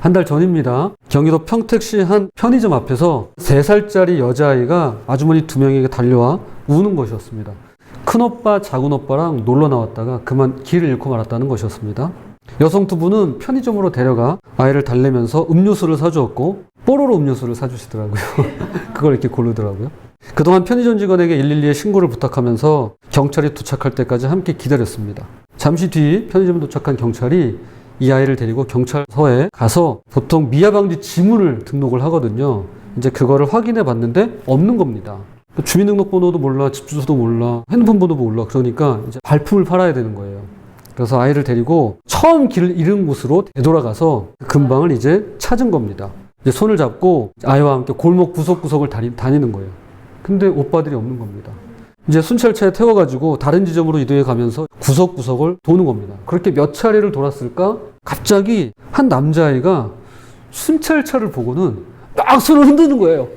한 달 전입니다. 경기도 평택시 한 편의점 앞에서 3살짜리 여자아이가 아주머니 두 명에게 달려와 우는 것이었습니다. 큰오빠, 작은오빠랑 놀러 나왔다가 그만 길을 잃고 말았다는 것이었습니다. 여성 두 분은 편의점으로 데려가 아이를 달래면서 음료수를 사주었고 뽀로로 음료수를 사주시더라고요. 그걸 이렇게 고르더라고요. 그동안 편의점 직원에게 112에 신고를 부탁하면서 경찰이 도착할 때까지 함께 기다렸습니다. 잠시 뒤 편의점 도착한 경찰이 이 아이를 데리고 경찰서에 가서 보통 미아방지 지문을 등록을 하거든요. 이제 그거를 확인해 봤는데 없는 겁니다. 주민등록번호도 몰라, 집 주소도 몰라, 핸드폰 번호도 몰라. 그러니까 이제 발품을 팔아야 되는 거예요. 그래서 아이를 데리고 처음 길을 잃은 곳으로 되돌아가서 그 근방을 이제 찾은 겁니다. 이제 손을 잡고 아이와 함께 골목 구석구석을 다니, 다니는 거예요. 근데 오빠들이 없는 겁니다. 이제 순찰차에 태워가지고 다른 지점으로 이동해 가면서 구석구석을 도는 겁니다. 그렇게 몇 차례를 돌았을까? 갑자기 한 남자아이가 순찰차를 보고는 막 손을 흔드는 거예요.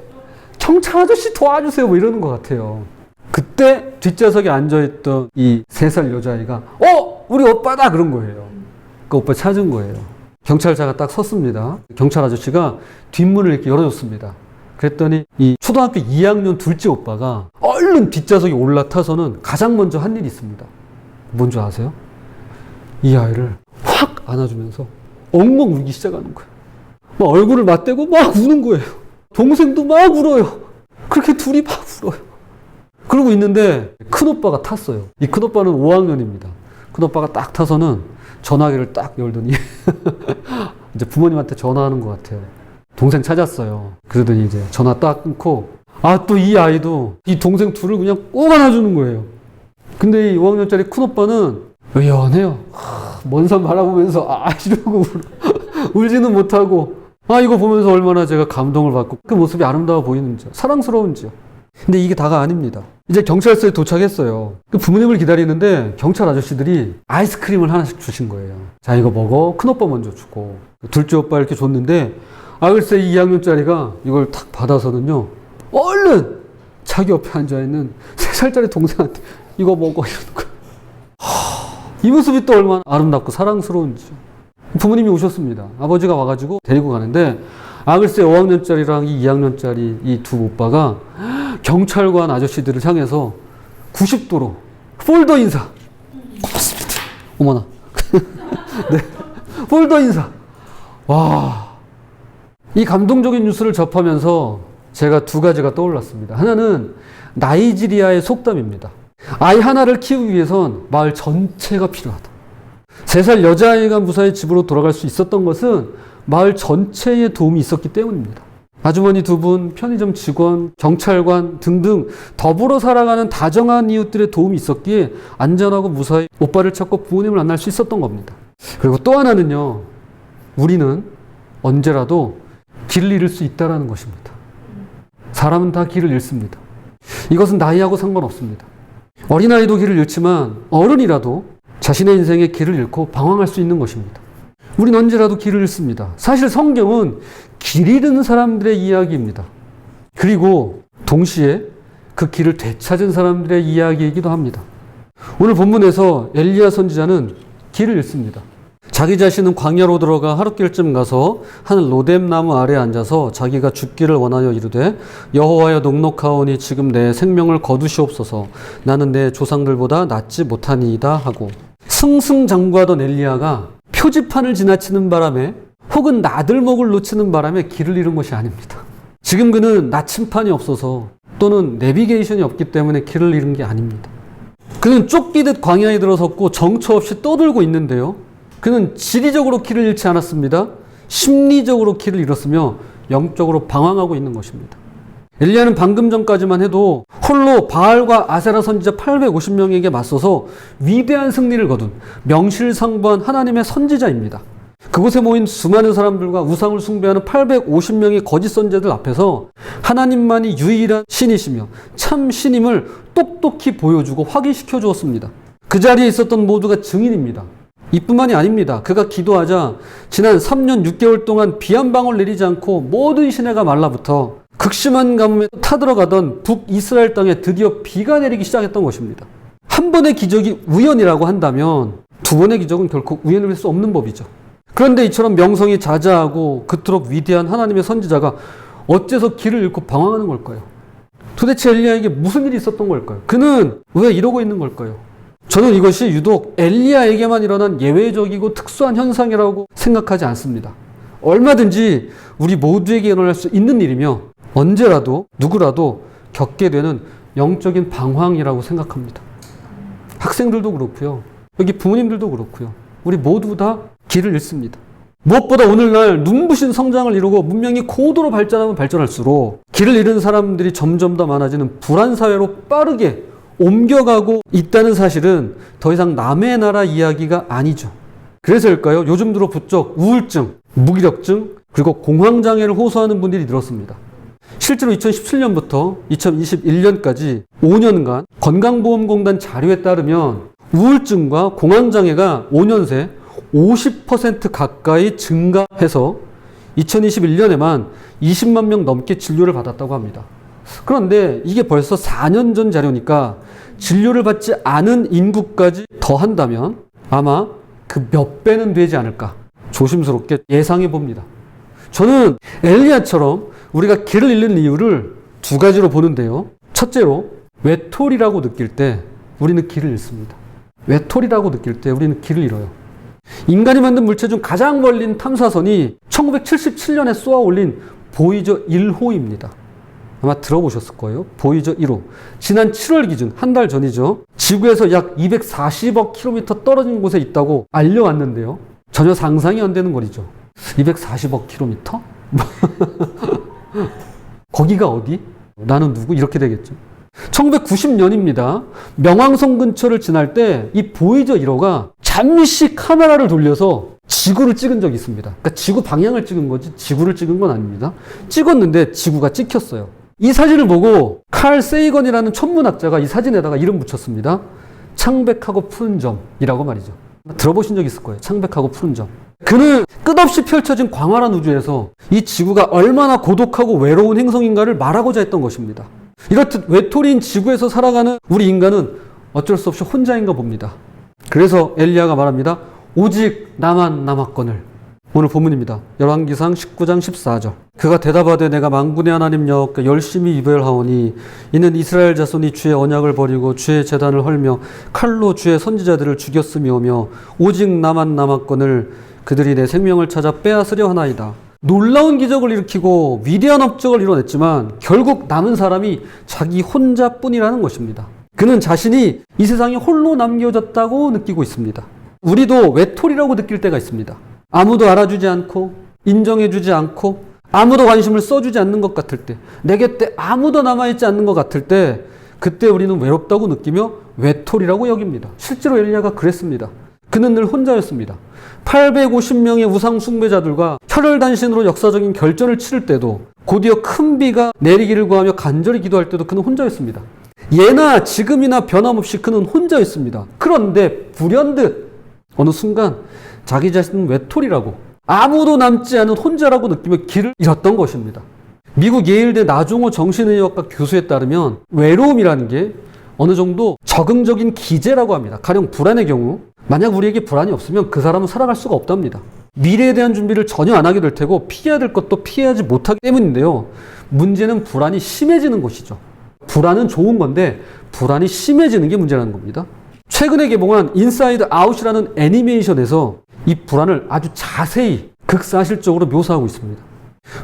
경찰 아저씨 도와주세요. 뭐 이러는 것 같아요. 그때 뒷좌석에 앉아있던 이 세 살 여자아이가 어! 우리 오빠다! 그런 거예요. 그 오빠 찾은 거예요. 경찰차가 딱 섰습니다. 경찰 아저씨가 뒷문을 이렇게 열어줬습니다. 그랬더니 이 초등학교 2학년 둘째 오빠가 얼른 뒷좌석에 올라타서는 가장 먼저 한 일이 있습니다. 뭔지 아세요? 이 아이를 확 안아주면서 엉엉 울기 시작하는 거예요. 막 얼굴을 맞대고 막 우는 거예요. 동생도 막 울어요. 그렇게 둘이 막 울어요. 그러고 있는데 큰 오빠가 탔어요. 이 큰 오빠는 5학년입니다. 큰 오빠가 딱 타서는 전화기를 딱 열더니 이제 부모님한테 전화하는 것 같아요. 동생 찾았어요. 그러더니 이제 전화 딱 끊고 아 또 이 아이도 이 동생 둘을 그냥 꼭 안아주는 거예요. 근데 이 5학년짜리 큰 오빠는 의연해요. 먼 산 바라보면서 아 이러고. 울지는 못하고 아 이거 보면서 얼마나 제가 감동을 받고 그 모습이 아름다워 보이는지 사랑스러운지요. 근데 이게 다가 아닙니다. 이제 경찰서에 도착했어요. 그 부모님을 기다리는데 경찰 아저씨들이 아이스크림을 하나씩 주신 거예요. 자 이거 먹어. 큰 오빠 먼저 주고 둘째 오빠 이렇게 줬는데 아 글쎄 2학년짜리가 이걸 탁 받아서는요. 얼른 자기 옆에 앉아있는 3살짜리 동생한테 이거 먹어 이러는 거예요. 이 모습이 또 얼마나 아름답고 사랑스러운지. 부모님이 오셨습니다. 아버지가 와가지고 데리고 가는데, 아, 글쎄, 5학년짜리랑 이 2학년짜리 이 두 오빠가 경찰관 아저씨들을 향해서 90도로 폴더 인사. 고맙습니다. 어머나. 네. 폴더 인사. 와. 이 감동적인 뉴스를 접하면서 제가 두 가지가 떠올랐습니다. 하나는 나이지리아의 속담입니다. 아이 하나를 키우기 위해선 마을 전체가 필요하다. 세 살 여자아이가 무사히 집으로 돌아갈 수 있었던 것은 마을 전체의 도움이 있었기 때문입니다. 아주머니 두 분, 편의점 직원, 경찰관 등등 더불어 살아가는 다정한 이웃들의 도움이 있었기에 안전하고 무사히 오빠를 찾고 부모님을 만날 수 있었던 겁니다. 그리고 또 하나는요, 우리는 언제라도 길을 잃을 수 있다는 것입니다. 사람은 다 길을 잃습니다. 이것은 나이하고 상관없습니다. 어린아이도 길을 잃지만 어른이라도 자신의 인생의 길을 잃고 방황할 수 있는 것입니다. 우린 언제라도 길을 잃습니다. 사실 성경은 길 잃은 사람들의 이야기입니다. 그리고 동시에 그 길을 되찾은 사람들의 이야기이기도 합니다. 오늘 본문에서 엘리야 선지자는 길을 잃습니다. 자기 자신은 광야로 들어가 하룻길쯤 가서 한 로뎀 나무 아래 앉아서 자기가 죽기를 원하여 이르되 여호와여 녹록하오니 지금 내 생명을 거두시옵소서 나는 내 조상들보다 낫지 못하니이다 하고 승승장구하던 엘리야가 표지판을 지나치는 바람에 혹은 나들목을 놓치는 바람에 길을 잃은 것이 아닙니다. 지금 그는 나침판이 없어서 또는 내비게이션이 없기 때문에 길을 잃은 게 아닙니다. 그는 쫓기듯 광야에 들어섰고 정처 없이 떠들고 있는데요. 그는 지리적으로 길을 잃지 않았습니다. 심리적으로 길을 잃었으며 영적으로 방황하고 있는 것입니다. 엘리야는 방금 전까지만 해도 홀로 바알과 아세라 선지자 850명에게 맞서서 위대한 승리를 거둔 명실상부한 하나님의 선지자입니다. 그곳에 모인 수많은 사람들과 우상을 숭배하는 850명의 거짓 선지자들 앞에서 하나님만이 유일한 신이시며 참 신임을 똑똑히 보여주고 확인시켜 주었습니다. 그 자리에 있었던 모두가 증인입니다. 이뿐만이 아닙니다. 그가 기도하자 지난 3년 6개월 동안 비 한 방울 내리지 않고 모든 시내가 말라붙어 극심한 가뭄에 타들어가던 북이스라엘 땅에 드디어 비가 내리기 시작했던 것입니다. 한 번의 기적이 우연이라고 한다면 두 번의 기적은 결코 우연을 할수 없는 법이죠. 그런데 이처럼 명성이 자자하고 그토록 위대한 하나님의 선지자가 어째서 길을 잃고 방황하는 걸까요? 도대체 엘리야에게 무슨 일이 있었던 걸까요? 그는 왜 이러고 있는 걸까요? 저는 이것이 유독 엘리야에게만 일어난 예외적이고 특수한 현상이라고 생각하지 않습니다. 얼마든지 우리 모두에게 일어날 수 있는 일이며 언제라도 누구라도 겪게 되는 영적인 방황이라고 생각합니다. 학생들도 그렇고요. 여기 부모님들도 그렇고요. 우리 모두 다 길을 잃습니다. 무엇보다 오늘날 눈부신 성장을 이루고 문명이 고도로 발전하면 발전할수록 길을 잃은 사람들이 점점 더 많아지는 불안 사회로 빠르게 옮겨가고 있다는 사실은 더 이상 남의 나라 이야기가 아니죠. 그래서일까요? 요즘 들어 부쩍 우울증, 무기력증, 그리고 공황장애를 호소하는 분들이 늘었습니다. 실제로 2017년부터 2021년까지 5년간 건강보험공단 자료에 따르면 우울증과 공황장애가 5년 새 50% 가까이 증가해서 2021년에만 20만 명 넘게 진료를 받았다고 합니다. 그런데 이게 벌써 4년 전 자료니까 진료를 받지 않은 인구까지 더 한다면 아마 그 몇 배는 되지 않을까 조심스럽게 예상해 봅니다. 저는 엘리야처럼 우리가 길을 잃는 이유를 두 가지로 보는데요. 첫째로 외톨이라고 느낄 때 우리는 길을 잃습니다. 외톨이라고 느낄 때 우리는 길을 잃어요. 인간이 만든 물체 중 가장 멀린 탐사선이 1977년에 쏘아 올린 보이저 1호입니다. 아마 들어보셨을 거예요. 보이저 1호. 지난 7월 기준, 한 달 전이죠. 지구에서 약 240억 킬로미터 떨어진 곳에 있다고 알려왔는데요. 전혀 상상이 안 되는 거리죠. 240억 킬로미터? 거기가 어디? 나는 누구? 이렇게 되겠죠. 1990년입니다. 명왕성 근처를 지날 때 이 보이저 1호가 잠시 카메라를 돌려서 지구를 찍은 적이 있습니다. 그러니까 지구 방향을 찍은 거지 지구를 찍은 건 아닙니다. 찍었는데 지구가 찍혔어요. 이 사진을 보고 칼 세이건이라는 천문학자가 이 사진에다가 이름 붙였습니다. 창백하고 푸른 점이라고 말이죠. 들어보신 적 있을 거예요. 창백하고 푸른 점. 그는 끝없이 펼쳐진 광활한 우주에서 이 지구가 얼마나 고독하고 외로운 행성인가를 말하고자 했던 것입니다. 이렇듯 외톨이인 지구에서 살아가는 우리 인간은 어쩔 수 없이 혼자인가 봅니다. 그래서 엘리야가 말합니다. 오직 나만 남았거늘. 오늘 본문입니다. 열왕기상 19장 14절. 그가 대답하되 내가 만군의 하나님 여호와께 열심히 이별하오니 이는 이스라엘 자손이 주의 언약을 버리고 주의 재단을 헐며 칼로 주의 선지자들을 죽였음이오며 오직 나만 남았거늘 그들이 내 생명을 찾아 빼앗으려 하나이다. 놀라운 기적을 일으키고 위대한 업적을 이뤄냈지만 결국 남은 사람이 자기 혼자뿐이라는 것입니다. 그는 자신이 이 세상에 홀로 남겨졌다고 느끼고 있습니다. 우리도 외톨이라고 느낄 때가 있습니다. 아무도 알아주지 않고 인정해주지 않고 아무도 관심을 써주지 않는 것 같을 때, 내 곁에 아무도 남아있지 않는 것 같을 때, 그때 우리는 외롭다고 느끼며 외톨이라고 여깁니다. 실제로 엘리야가 그랬습니다. 그는 늘 혼자였습니다. 850명의 우상 숭배자들과 혈혈단신으로 역사적인 결전을 치를 때도 곧이어 큰 비가 내리기를 구하며 간절히 기도할 때도 그는 혼자였습니다. 예나 지금이나 변함없이 그는 혼자였습니다. 그런데 불현듯 어느 순간 자기 자신은 외톨이라고 아무도 남지 않은 혼자라고 느끼며 길을 잃었던 것입니다. 미국 예일대 나종호 정신의학과 교수에 따르면 외로움이라는 게 어느 정도 적응적인 기제라고 합니다. 가령 불안의 경우 만약 우리에게 불안이 없으면 그 사람은 살아갈 수가 없답니다. 미래에 대한 준비를 전혀 안 하게 될 테고 피해야 될 것도 피하지 못하기 때문인데요. 문제는 불안이 심해지는 것이죠. 불안은 좋은 건데 불안이 심해지는 게 문제라는 겁니다. 최근에 개봉한 인사이드 아웃이라는 애니메이션에서 이 불안을 아주 자세히 극사실적으로 묘사하고 있습니다.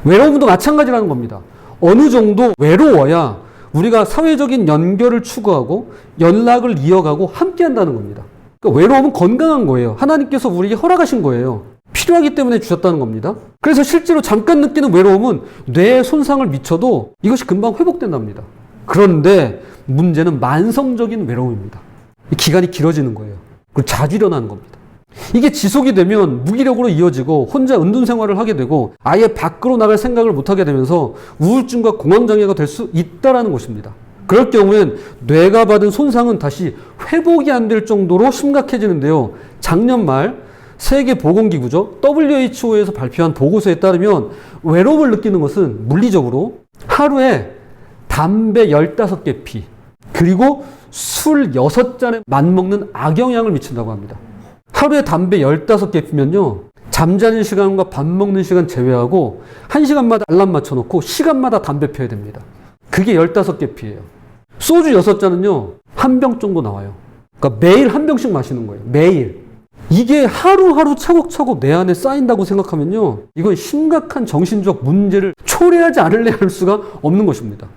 외로움도 마찬가지라는 겁니다. 어느 정도 외로워야 우리가 사회적인 연결을 추구하고 연락을 이어가고 함께 한다는 겁니다. 그러니까 외로움은 건강한 거예요. 하나님께서 우리에게 허락하신 거예요. 필요하기 때문에 주셨다는 겁니다. 그래서 실제로 잠깐 느끼는 외로움은 뇌에 손상을 미쳐도 이것이 금방 회복된답니다. 그런데 문제는 만성적인 외로움입니다. 기간이 길어지는 거예요. 그리고 자주 일어나는 겁니다. 이게 지속이 되면 무기력으로 이어지고 혼자 은둔 생활을 하게 되고 아예 밖으로 나갈 생각을 못 하게 되면서 우울증과 공황장애가 될 수 있다라는 것입니다. 그럴 경우엔 뇌가 받은 손상은 다시 회복이 안 될 정도로 심각해지는데요. 작년 말 세계보건기구죠. WHO에서 발표한 보고서에 따르면 외로움을 느끼는 것은 물리적으로 하루에 담배 15개 피, 그리고 술 6잔에 맞먹는 악영향을 미친다고 합니다. 하루에 담배 15개 피면요. 잠자는 시간과 밥 먹는 시간 제외하고 한 시간마다 알람 맞춰놓고 시간마다 담배 피워야 됩니다. 그게 15개 피예요. 소주 6잔은요, 한 병 정도 나와요. 그러니까 매일 한 병씩 마시는 거예요. 매일. 이게 하루하루 차곡차곡 내 안에 쌓인다고 생각하면요, 이건 심각한 정신적 문제를 초래하지 않을래 할 수가 없는 것입니다.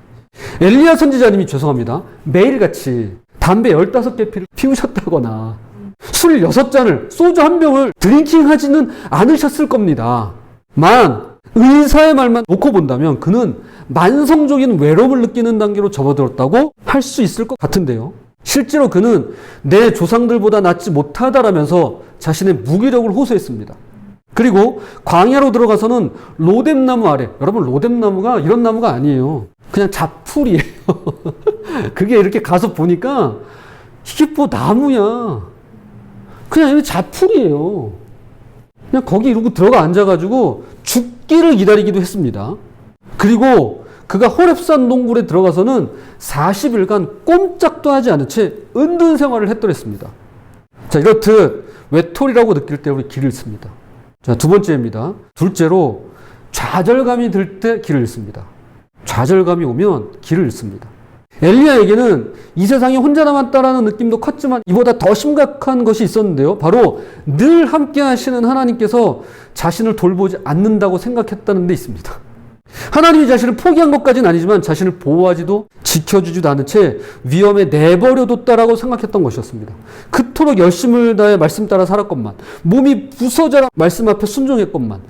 엘리야 선지자님이 죄송합니다. 매일같이 담배 15개 피를 피우셨다거나 술 6잔을, 소주 한 병을 드링킹 하지는 않으셨을 겁니다. 만, 의사의 말만 놓고 본다면 그는 만성적인 외로움을 느끼는 단계로 접어들었다고 할 수 있을 것 같은데요. 실제로 그는 내 조상들보다 낫지 못하다라면서 자신의 무기력을 호소했습니다. 그리고 광야로 들어가서는 로뎀나무 아래, 여러분 로뎀나무가 이런 나무가 아니에요. 그냥 잡풀이에요. 그게 이렇게 가서 보니까 이게 뭐 나무야. 그냥 이거 잡풀이에요. 그냥 거기 이러고 들어가 앉아가지고 죽기를 기다리기도 했습니다. 그리고 그가 호랩산 동굴에 들어가서는 40일간 꼼짝도 하지 않은 채 은둔 생활을 했더랬습니다. 자, 이렇듯 외톨이라고 느낄 때 우리 길을 씁니다. 자, 두 번째입니다. 둘째로 좌절감이 들 때 길을 잃습니다. 좌절감이 오면 길을 잃습니다. 엘리야에게는 이 세상에 혼자 남았다라는 느낌도 컸지만 이보다 더 심각한 것이 있었는데요. 바로 늘 함께 하시는 하나님께서 자신을 돌보지 않는다고 생각했다는 데 있습니다. 하나님이 자신을 포기한 것까지는 아니지만 자신을 보호하지도 지켜주지도 않은 채 위험에 내버려뒀다라고 생각했던 것이었습니다. 그토록 열심을 다해 말씀 따라 살았건만 몸이 부서져라 말씀 앞에 순종했건만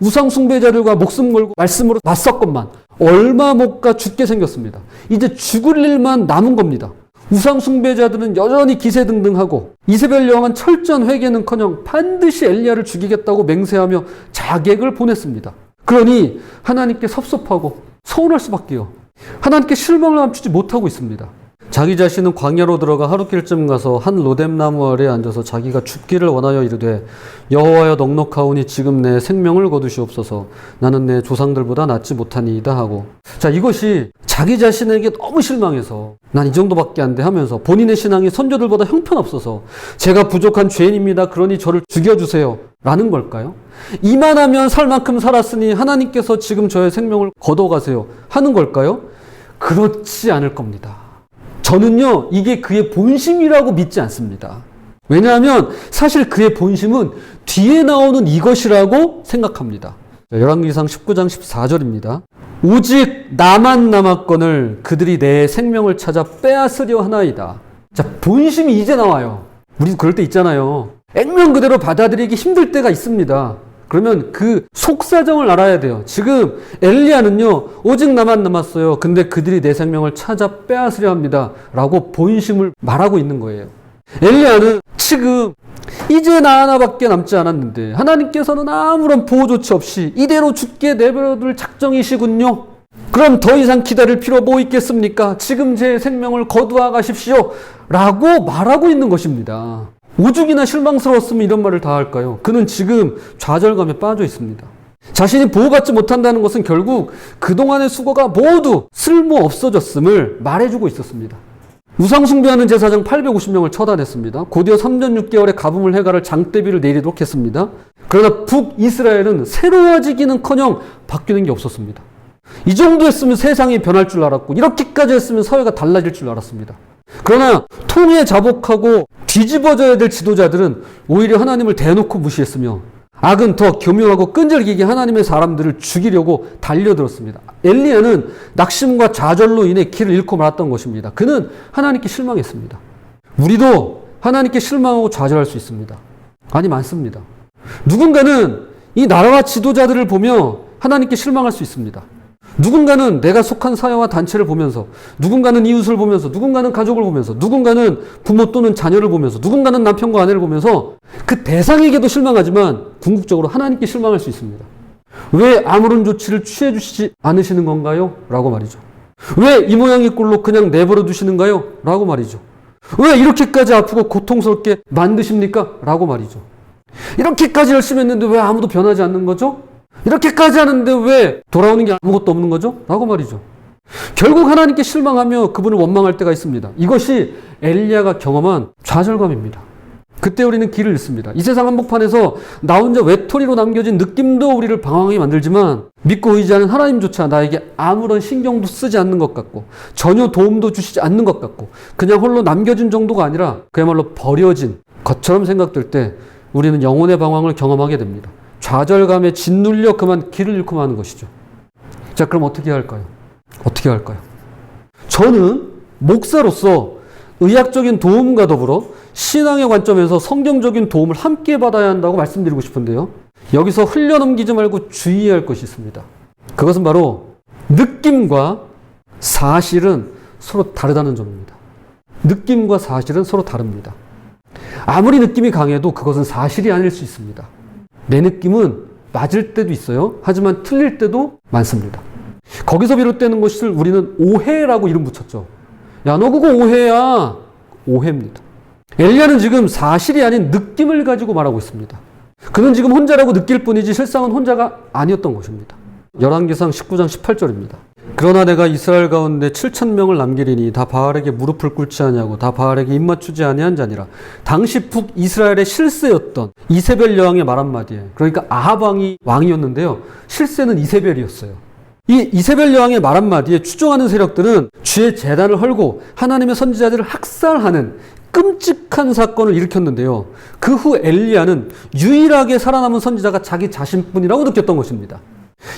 우상 숭배자들과 목숨 걸고 말씀으로 맞섰건만 얼마 못 가 죽게 생겼습니다. 이제 죽을 일만 남은 겁니다. 우상 숭배자들은 여전히 기세등등하고 이세벨 여왕은 철저한 회개는커녕 반드시 엘리야를 죽이겠다고 맹세하며 자객을 보냈습니다. 그러니 하나님께 섭섭하고 서운할 수밖에요. 하나님께 실망을 감추지 못하고 있습니다. 자기 자신은 광야로 들어가 하루길쯤 가서 한 로뎀나무 아래 앉아서 자기가 죽기를 원하여 이르되 여호와여 넉넉하오니 지금 내 생명을 거두시옵소서 나는 내 조상들보다 낫지 못하니이다 하고 자 이것이 자기 자신에게 너무 실망해서 난 이 정도밖에 안 돼 하면서 본인의 신앙이 선조들보다 형편없어서 제가 부족한 죄인입니다 그러니 저를 죽여주세요 라는 걸까요? 이만하면 살 만큼 살았으니 하나님께서 지금 저의 생명을 거둬가세요 하는 걸까요? 그렇지 않을 겁니다. 저는요, 이게 그의 본심이라고 믿지 않습니다. 왜냐하면 사실 그의 본심은 뒤에 나오는 이것이라고 생각합니다. 열왕기상 19장 14절입니다. 오직 나만 남았건을 그들이 내 생명을 찾아 빼앗으려 하나이다. 자, 본심이 이제 나와요. 우리도 그럴 때 있잖아요. 액면 그대로 받아들이기 힘들 때가 있습니다. 그러면 그 속사정을 알아야 돼요. 지금 엘리야는요, 오직 나만 남았어요. 근데 그들이 내 생명을 찾아 빼앗으려 합니다. 라고 본심을 말하고 있는 거예요. 엘리야는 지금 이제 나 하나밖에 남지 않았는데 하나님께서는 아무런 보호 조치 없이 이대로 죽게 내버려둘 작정이시군요. 그럼 더 이상 기다릴 필요 뭐 있겠습니까? 지금 제 생명을 거두어 가십시오. 라고 말하고 있는 것입니다. 오죽이나 실망스러웠으면 이런 말을 다 할까요? 그는 지금 좌절감에 빠져 있습니다. 자신이 보호받지 못한다는 것은 결국 그동안의 수고가 모두 쓸모 없어졌음을 말해주고 있었습니다. 우상숭배하는 제사장 850명을 처단했습니다. 곧이어 3년 6개월의 가뭄을 해가를 장대비를 내리도록 했습니다. 그러나 북이스라엘은 새로워지기는 커녕 바뀌는 게 없었습니다. 이 정도 했으면 세상이 변할 줄 알았고, 이렇게까지 했으면 사회가 달라질 줄 알았습니다. 그러나 통에 자복하고 뒤집어져야 될 지도자들은 오히려 하나님을 대놓고 무시했으며 악은 더 교묘하고 끈질기게 하나님의 사람들을 죽이려고 달려들었습니다. 엘리야는 낙심과 좌절로 인해 길을 잃고 말았던 것입니다. 그는 하나님께 실망했습니다. 우리도 하나님께 실망하고 좌절할 수 있습니다. 아니 많습니다. 누군가는 이 나라와 지도자들을 보며 하나님께 실망할 수 있습니다. 누군가는 내가 속한 사회와 단체를 보면서, 누군가는 이웃을 보면서, 누군가는 가족을 보면서, 누군가는 부모 또는 자녀를 보면서, 누군가는 남편과 아내를 보면서 그 대상에게도 실망하지만 궁극적으로 하나님께 실망할 수 있습니다. 왜 아무런 조치를 취해 주시지 않으시는 건가요? 라고 말이죠. 왜 이 모양의 꼴로 그냥 내버려 두시는가요? 라고 말이죠. 왜 이렇게까지 아프고 고통스럽게 만드십니까? 라고 말이죠. 이렇게까지 열심히 했는데 왜 아무도 변하지 않는 거죠? 이렇게까지 하는데 왜 돌아오는 게 아무것도 없는 거죠? 라고 말이죠. 결국 하나님께 실망하며 그분을 원망할 때가 있습니다. 이것이 엘리야가 경험한 좌절감입니다. 그때 우리는 길을 잃습니다. 이 세상 한복판에서 나 혼자 외톨이로 남겨진 느낌도 우리를 방황하게 만들지만 믿고 의지하는 하나님조차 나에게 아무런 신경도 쓰지 않는 것 같고 전혀 도움도 주시지 않는 것 같고 그냥 홀로 남겨진 정도가 아니라 그야말로 버려진 것처럼 생각될 때 우리는 영혼의 방황을 경험하게 됩니다. 좌절감에 짓눌려 그만 길을 잃고 마는 것이죠. 자, 그럼 어떻게 할까요? 어떻게 할까요? 저는 목사로서 의학적인 도움과 더불어 신앙의 관점에서 성경적인 도움을 함께 받아야 한다고 말씀드리고 싶은데요. 여기서 흘려넘기지 말고 주의해야 할 것이 있습니다. 그것은 바로 느낌과 사실은 서로 다르다는 점입니다. 느낌과 사실은 서로 다릅니다. 아무리 느낌이 강해도 그것은 사실이 아닐 수 있습니다. 내 느낌은 맞을 때도 있어요. 하지만 틀릴 때도 많습니다. 거기서 비롯되는 것을 우리는 오해라고 이름 붙였죠. 야, 너 그거 오해야. 오해입니다. 엘리야는 지금 사실이 아닌 느낌을 가지고 말하고 있습니다. 그는 지금 혼자라고 느낄 뿐이지 실상은 혼자가 아니었던 것입니다. 열왕기상 19장 18절입니다. 그러나 내가 이스라엘 가운데 7천 명을 남기리니 다 바알에게 무릎을 꿇지 아니하고 다 바알에게 입 맞추지 아니한 자니라. 당시 북 이스라엘의 실세였던 이세벨 여왕의 말 한마디에 그러니까 아합 왕이 왕이었는데요. 실세는 이세벨이었어요. 이 이세벨 여왕의 말 한마디에 추종하는 세력들은 주의 재단을 헐고 하나님의 선지자들을 학살하는 끔찍한 사건을 일으켰는데요. 그 후 엘리야는 유일하게 살아남은 선지자가 자기 자신뿐이라고 느꼈던 것입니다.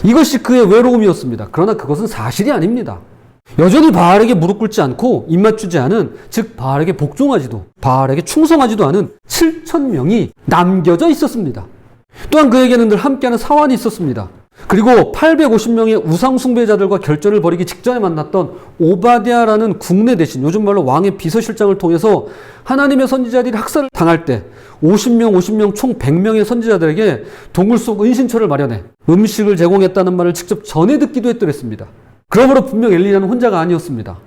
이것이 그의 외로움이었습니다. 그러나 그것은 사실이 아닙니다. 여전히 바알에게 무릎 꿇지 않고 입맞추지 않은 즉 바알에게 복종하지도 바알에게 충성하지도 않은 7천 명이 남겨져 있었습니다. 또한 그에게는 늘 함께하는 사환이 있었습니다. 그리고 850명의 우상 숭배자들과 결전을 벌이기 직전에 만났던 오바디아라는 국내 대신 요즘 말로 왕의 비서실장을 통해서 하나님의 선지자들이 학살을 당할 때 50명, 50명 총 100명의 선지자들에게 동굴 속 은신처를 마련해 음식을 제공했다는 말을 직접 전해 듣기도 했더랬습니다. 그러므로 분명 엘리야는 혼자가 아니었습니다.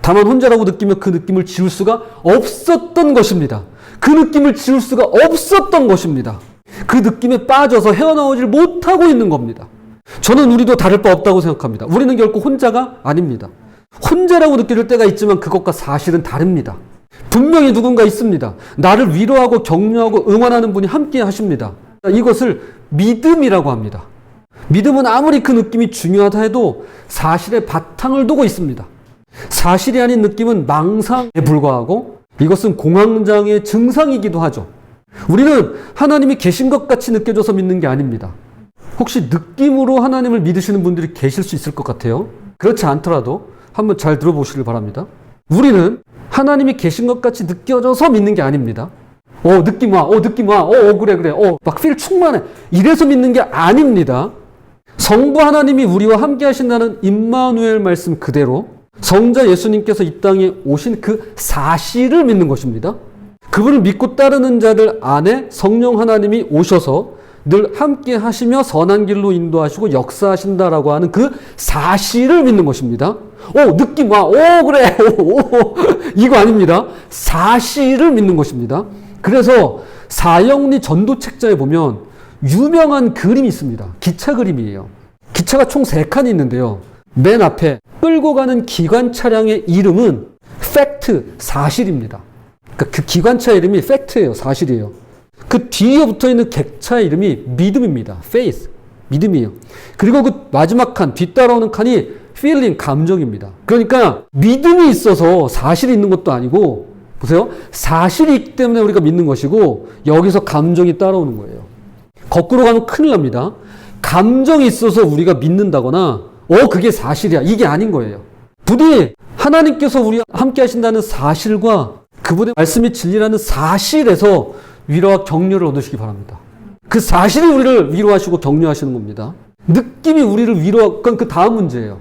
다만 혼자라고 느끼며 그 느낌을 지울 수가 없었던 것입니다. 그 느낌을 지울 수가 없었던 것입니다. 그 느낌에 빠져서 헤어나오질 못하고 있는 겁니다. 저는 우리도 다를 바 없다고 생각합니다. 우리는 결코 혼자가 아닙니다. 혼자라고 느낄 때가 있지만 그것과 사실은 다릅니다. 분명히 누군가 있습니다. 나를 위로하고 격려하고 응원하는 분이 함께 하십니다. 이것을 믿음이라고 합니다. 믿음은 아무리 그 느낌이 중요하다 해도 사실의 바탕을 두고 있습니다. 사실이 아닌 느낌은 망상에 불과하고 이것은 공황장애 증상이기도 하죠. 우리는 하나님이 계신 것 같이 느껴져서 믿는 게 아닙니다. 혹시 느낌으로 하나님을 믿으시는 분들이 계실 수 있을 것 같아요? 그렇지 않더라도 한번 잘 들어보시길 바랍니다. 우리는 하나님이 계신 것 같이 느껴져서 믿는 게 아닙니다. 어, 느낌 와. 어, 느낌 와. 어, 어 그래, 그래. 어, 막 필 충만해. 이래서 믿는 게 아닙니다. 성부 하나님이 우리와 함께 하신다는 임마누엘 말씀 그대로 성자 예수님께서 이 땅에 오신 그 사실을 믿는 것입니다. 그분을 믿고 따르는 자들 안에 성령 하나님이 오셔서 늘 함께 하시며 선한 길로 인도하시고 역사하신다라고 하는 그 사실을 믿는 것입니다. 오, 느낌 와. 오, 그래. 오, 오. 이거 아닙니다. 사실을 믿는 것입니다. 그래서 사형리 전도 책자에 보면 유명한 그림이 있습니다. 기차 그림이에요. 기차가 총세 칸이 있는데요. 맨 앞에 끌고 가는 기관 차량의 이름은 팩트, 사실입니다. 그러니까 그 기관차 이름이 팩트예요. 사실이에요. 그 뒤에 붙어 있는 객차 이름이 믿음입니다. faith. 믿음이에요. 그리고 그 마지막 칸, 뒤따라오는 칸이 feeling, 감정입니다. 그러니까 믿음이 있어서 사실이 있는 것도 아니고, 보세요. 사실이 있기 때문에 우리가 믿는 것이고, 여기서 감정이 따라오는 거예요. 거꾸로 가면 큰일 납니다. 감정이 있어서 우리가 믿는다거나, 어, 그게 사실이야. 이게 아닌 거예요. 부디 하나님께서 우리와 함께 하신다는 사실과 그분의 말씀이 진리라는 사실에서 위로와 격려를 얻으시기 바랍니다. 그 사실이 우리를 위로하시고 격려하시는 겁니다. 느낌이 우리를 위로, 그건 그 다음 문제예요.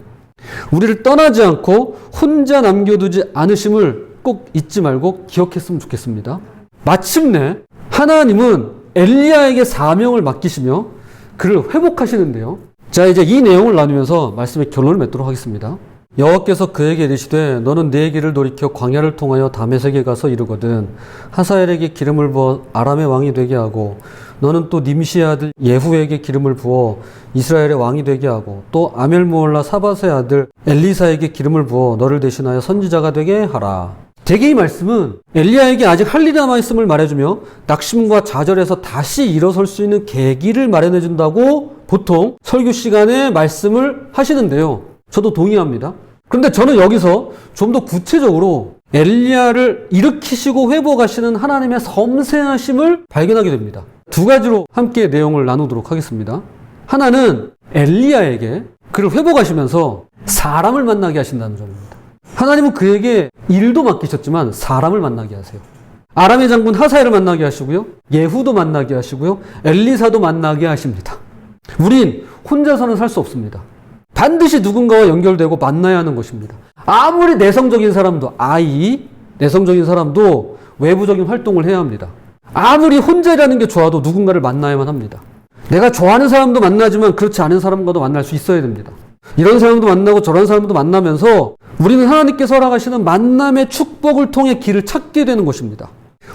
우리를 떠나지 않고 혼자 남겨두지 않으심을 꼭 잊지 말고 기억했으면 좋겠습니다. 마침내 하나님은 엘리야에게 사명을 맡기시며 그를 회복하시는데요. 자, 이제 이 내용을 나누면서 말씀의 결론을 맺도록 하겠습니다. 여호와께서 그에게 이르시되 너는 네 길을 돌이켜 광야를 통하여 다메섹에 가서 이르거든 하사엘에게 기름을 부어 아람의 왕이 되게 하고 너는 또 님시의 아들 예후에게 기름을 부어 이스라엘의 왕이 되게 하고 또 아멜모올라 사바스의 아들 엘리사에게 기름을 부어 너를 대신하여 선지자가 되게 하라 대개 이 말씀은 엘리야에게 아직 할 일이 남아있음을 말해주며 낙심과 좌절에서 다시 일어설 수 있는 계기를 마련해준다고 보통 설교 시간에 말씀을 하시는데요. 저도 동의합니다. 그런데 저는 여기서 좀 더 구체적으로 엘리야를 일으키시고 회복하시는 하나님의 섬세하심을 발견하게 됩니다. 두 가지로 함께 내용을 나누도록 하겠습니다. 하나는 엘리야에게 그를 회복하시면서 사람을 만나게 하신다는 점입니다. 하나님은 그에게 일도 맡기셨지만 사람을 만나게 하세요. 아람의 장군 하사엘을 만나게 하시고요. 예후도 만나게 하시고요. 엘리사도 만나게 하십니다. 우린 혼자서는 살 수 없습니다. 반드시 누군가와 연결되고 만나야 하는 것입니다. 아무리 내성적인 사람도, 아이, 내성적인 사람도 외부적인 활동을 해야 합니다. 아무리 혼자라는 게 좋아도 누군가를 만나야만 합니다. 내가 좋아하는 사람도 만나지만 그렇지 않은 사람과도 만날 수 있어야 됩니다. 이런 사람도 만나고 저런 사람도 만나면서 우리는 하나님께서 허락하시는 만남의 축복을 통해 길을 찾게 되는 것입니다.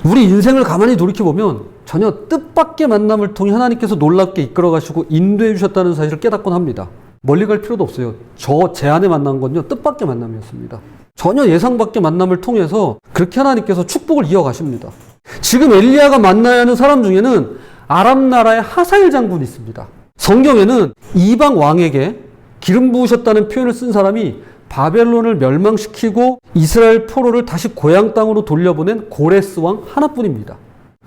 우리 인생을 가만히 돌이켜보면 전혀 뜻밖의 만남을 통해 하나님께서 놀랍게 이끌어 가시고 인도해 주셨다는 사실을 깨닫곤 합니다. 멀리 갈 필요도 없어요. 저 제 안에 만난 건요, 뜻밖의 만남이었습니다. 전혀 예상 밖의 만남을 통해서 그렇게 하나님께서 축복을 이어가십니다. 지금 엘리야가 만나야 하는 사람 중에는 아람 나라의 하사일 장군이 있습니다. 성경에는 이방 왕에게 기름 부으셨다는 표현을 쓴 사람이 바벨론을 멸망시키고 이스라엘 포로를 다시 고향 땅으로 돌려보낸 고레스 왕 하나뿐입니다.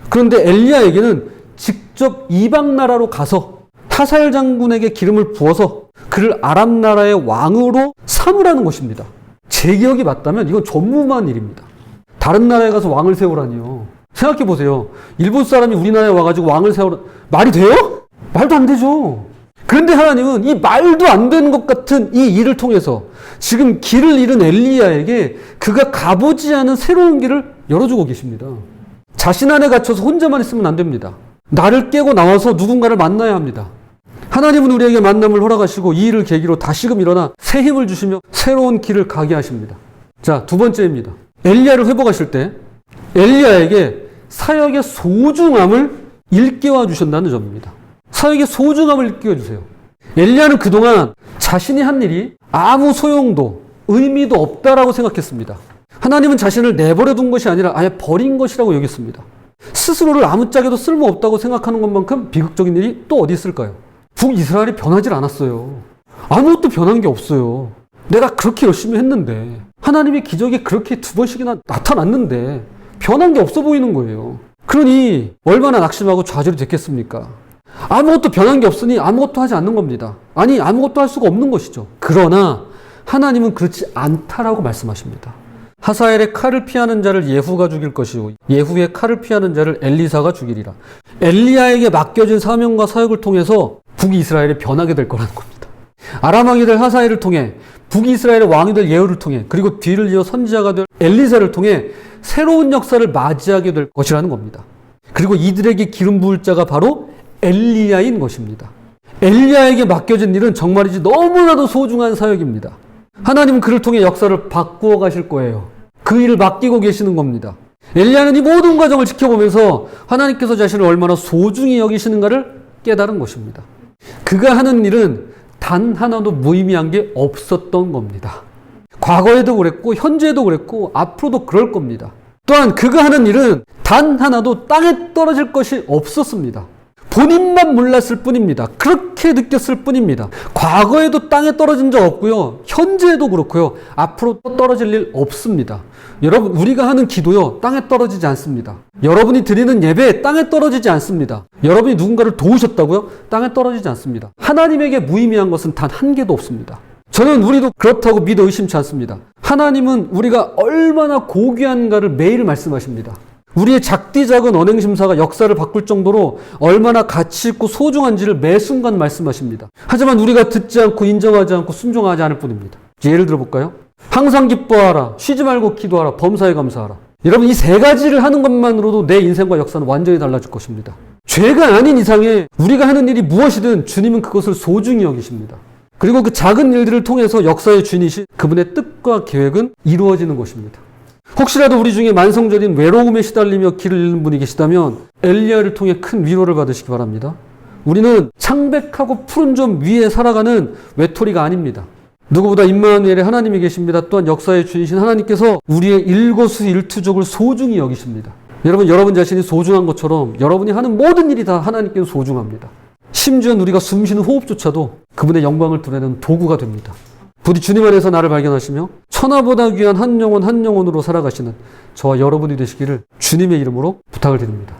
그런데 엘리야에게는 직접 이방 나라로 가서 하사일 장군에게 기름을 부어서 그를 아람 나라의 왕으로 삼으라는 것입니다. 제 기억이 맞다면 이건 전무한 일입니다. 다른 나라에 가서 왕을 세우라니요. 생각해 보세요. 일본 사람이 우리나라에 와가지고 왕을 세우라 말이 돼요? 말도 안 되죠. 그런데 하나님은 이 말도 안 되는 것 같은 이 일을 통해서 지금 길을 잃은 엘리야에게 그가 가보지 않은 새로운 길을 열어주고 계십니다. 자신 안에 갇혀서 혼자만 있으면 안 됩니다. 나를 깨고 나와서 누군가를 만나야 합니다. 하나님은 우리에게 만남을 허락하시고 이 일을 계기로 다시금 일어나 새 힘을 주시며 새로운 길을 가게 하십니다. 자, 두 번째입니다. 엘리야를 회복하실 때 엘리야에게 사역의 소중함을 일깨워 주신다는 점입니다. 사역의 소중함을 일깨워 주세요. 엘리야는 그동안 자신이 한 일이 아무 소용도 의미도 없다라고 생각했습니다. 하나님은 자신을 내버려 둔 것이 아니라 아예 버린 것이라고 여겼습니다. 스스로를 아무짝에도 쓸모없다고 생각하는 것만큼 비극적인 일이 또 어디 있을까요? 북이스라엘이 변하질 않았어요. 아무것도 변한 게 없어요. 내가 그렇게 열심히 했는데 하나님의 기적이 그렇게 두 번씩이나 나타났는데 변한 게 없어 보이는 거예요. 그러니 얼마나 낙심하고 좌절이 됐겠습니까? 아무것도 변한 게 없으니 아무것도 하지 않는 겁니다. 아니 아무것도 할 수가 없는 것이죠. 그러나 하나님은 그렇지 않다라고 말씀하십니다. 하사엘의 칼을 피하는 자를 예후가 죽일 것이고 예후의 칼을 피하는 자를 엘리사가 죽이리라. 엘리야에게 맡겨진 사명과 사역을 통해서 북이스라엘이 변하게 될 거라는 겁니다. 아람 왕이 될 하사엘을 통해 북이스라엘의 왕이 될 예후를 통해 그리고 뒤를 이어 선지자가 될 엘리사를 통해 새로운 역사를 맞이하게 될 것이라는 겁니다. 그리고 이들에게 기름 부을 자가 바로 엘리야인 것입니다. 엘리야에게 맡겨진 일은 정말이지 너무나도 소중한 사역입니다. 하나님은 그를 통해 역사를 바꾸어 가실 거예요. 그 일을 맡기고 계시는 겁니다. 엘리야는 이 모든 과정을 지켜보면서 하나님께서 자신을 얼마나 소중히 여기시는가를 깨달은 것입니다. 그가 하는 일은 단 하나도 무의미한 게 없었던 겁니다. 과거에도 그랬고, 현재도 그랬고, 앞으로도 그럴 겁니다. 또한 그가 하는 일은 단 하나도 땅에 떨어질 것이 없었습니다. 본인만 몰랐을 뿐입니다. 그렇게 느꼈을 뿐입니다. 과거에도 땅에 떨어진 적 없고요. 현재에도 그렇고요. 앞으로 떨어질 일 없습니다. 여러분, 우리가 하는 기도요, 땅에 떨어지지 않습니다. 여러분이 드리는 예배 땅에 떨어지지 않습니다. 여러분이 누군가를 도우셨다고요? 땅에 떨어지지 않습니다. 하나님에게 무의미한 것은 단 한 개도 없습니다. 저는 우리도 그렇다고 믿어 의심치 않습니다. 하나님은 우리가 얼마나 고귀한가를 매일 말씀하십니다. 우리의 작디 작은 언행심사가 역사를 바꿀 정도로 얼마나 가치 있고 소중한지를 매 순간 말씀하십니다. 하지만 우리가 듣지 않고 인정하지 않고 순종하지 않을 뿐입니다. 예를 들어 볼까요? 항상 기뻐하라, 쉬지 말고 기도하라, 범사에 감사하라. 여러분 이 세 가지를 하는 것만으로도 내 인생과 역사는 완전히 달라질 것입니다. 죄가 아닌 이상에 우리가 하는 일이 무엇이든 주님은 그것을 소중히 여기십니다. 그리고 그 작은 일들을 통해서 역사의 주인이신 그분의 뜻과 계획은 이루어지는 것입니다. 혹시라도 우리 중에 만성적인 외로움에 시달리며 길을 잃는 분이 계시다면 엘리야를 통해 큰 위로를 받으시기 바랍니다. 우리는 창백하고 푸른 점 위에 살아가는 외톨이가 아닙니다. 누구보다 임마누엘의 하나님이 계십니다. 또한 역사의 주인이신 하나님께서 우리의 일거수일투족을 소중히 여기십니다. 여러분, 여러분 자신이 소중한 것처럼 여러분이 하는 모든 일이 다 하나님께는 소중합니다. 심지어 우리가 숨쉬는 호흡조차도 그분의 영광을 드러내는 도구가 됩니다. 부디 주님 안에서 나를 발견하시며 천하보다 귀한 한 영혼 한 영혼으로 살아가시는 저와 여러분이 되시기를 주님의 이름으로 부탁을 드립니다.